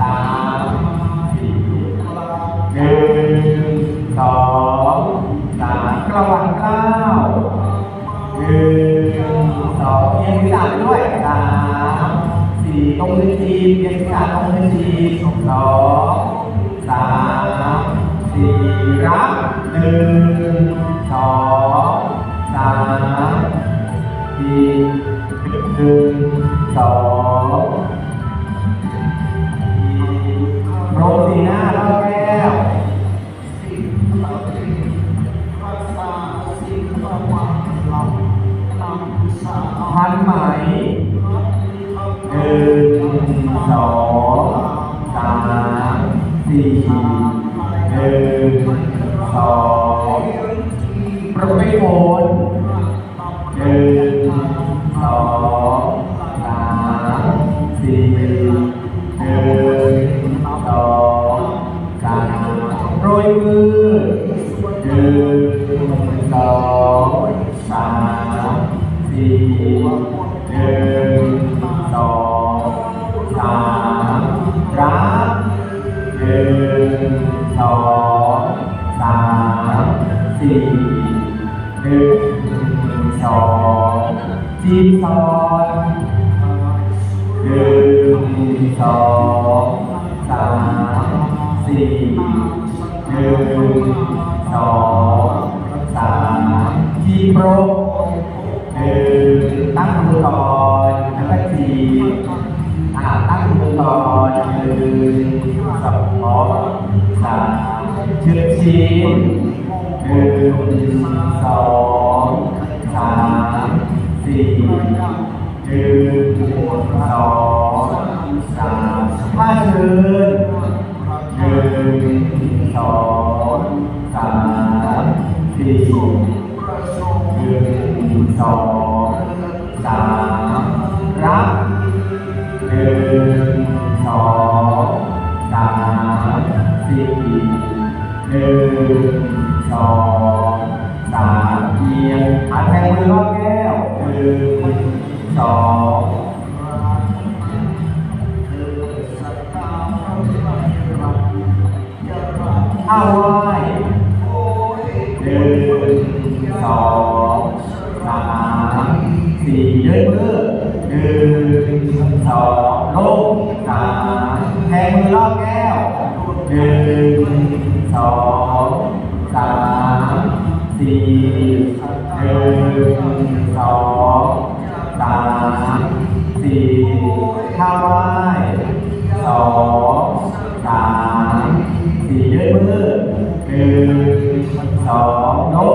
สามสี่หนึ่งสองสามกระวังเก้าหนึ่งสองเอียงศีรษะไปด้วยสามสี่ตรงมือทีมเอียงศีรษะตรงมือทีมสองสามสี่รับหนึ่งสองสามสี่หนึ่งสอง สี่หนึ่งสองจีบซ้อนหนึ่งสองสามสี่หนึ่งสองสามจีโปรหนึ่งตั้งมือก่อนแล้วก็จีบอ่าตั้งมือก่อนหนึ่งสองสามเชือกชิ้ นหนึ่งสองสามสี่หนึ่งสองสามผ้าเชิญหนึ่งสองสามสี่หนึ่งสองสามรับหนึ่งสองสามสี่หนึ่ง สองสามเอียงขาแทงมือรอบแก้วหนึ่งสองเข้าไว้หนึ่งสองสามสี่เดินมือหนึ่งสองลงสามแทงมือรอบแก้วหนึ่งสอง สี่หนึ่งสองสามสี่ข้าวไหว้สองสามสี่เดินมือหนึ่งสองโน้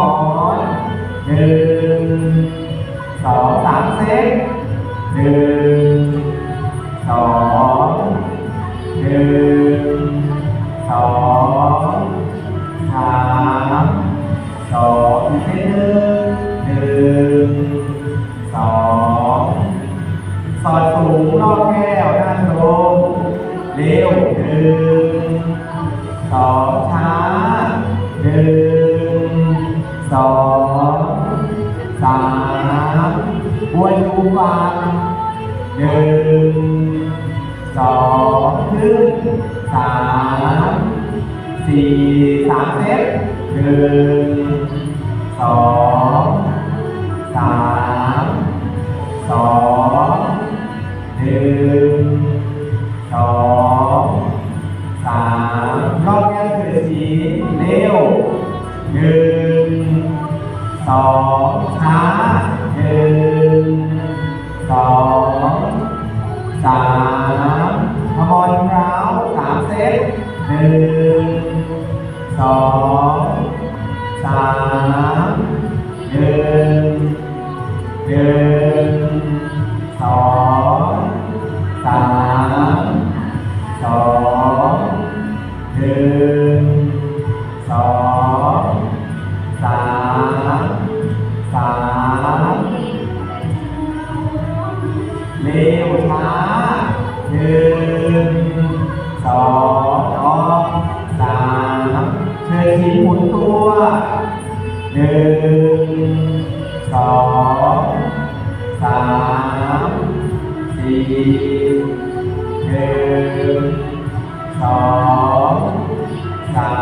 หอนหนึ่งสองสามเซตหนึ่งสองหนึ่งสองสามสองเซตหนึ่ง วนดูฟังหนึ่งสองขึ้นสามสี่สามเซตหนึ่งสองสามสองหนึ่งสองสามรอบแก้วเสือสีเร็วหนึ่งสอง หนึ่งสองสามสามเร็วช้าหนึ่งสองออกสามเชิญทีมหมุนตัวหนึ่งสองสามสี่หนึ่ง สองสา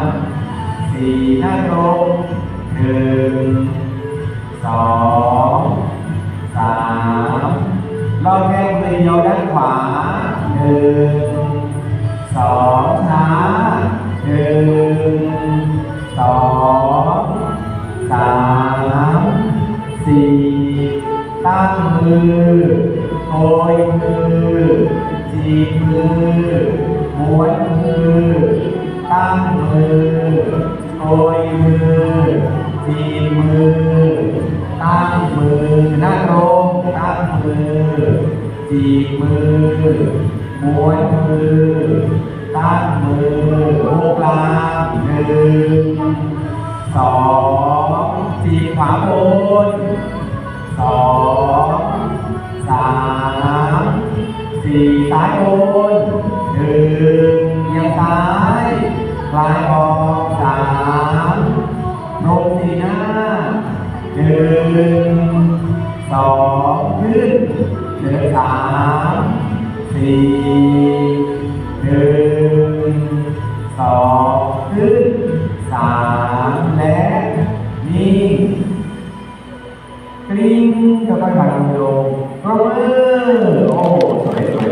มสี่หน้าตรงหนึ่งสองสามรอบแก้มเรียวด้านขวาหนึ่งสองช้าหนึ่งสองสามสี่ตั้งมือโกยมือ จีบมือม้วนมือ ตั้งมือโกยมือจีบมือ ตั้งมือหน้าตรงตั้งมือจีบมือม้วนมือ ตั้งมือโบกลางหนึ่งสองจีขวาบนสองามสี่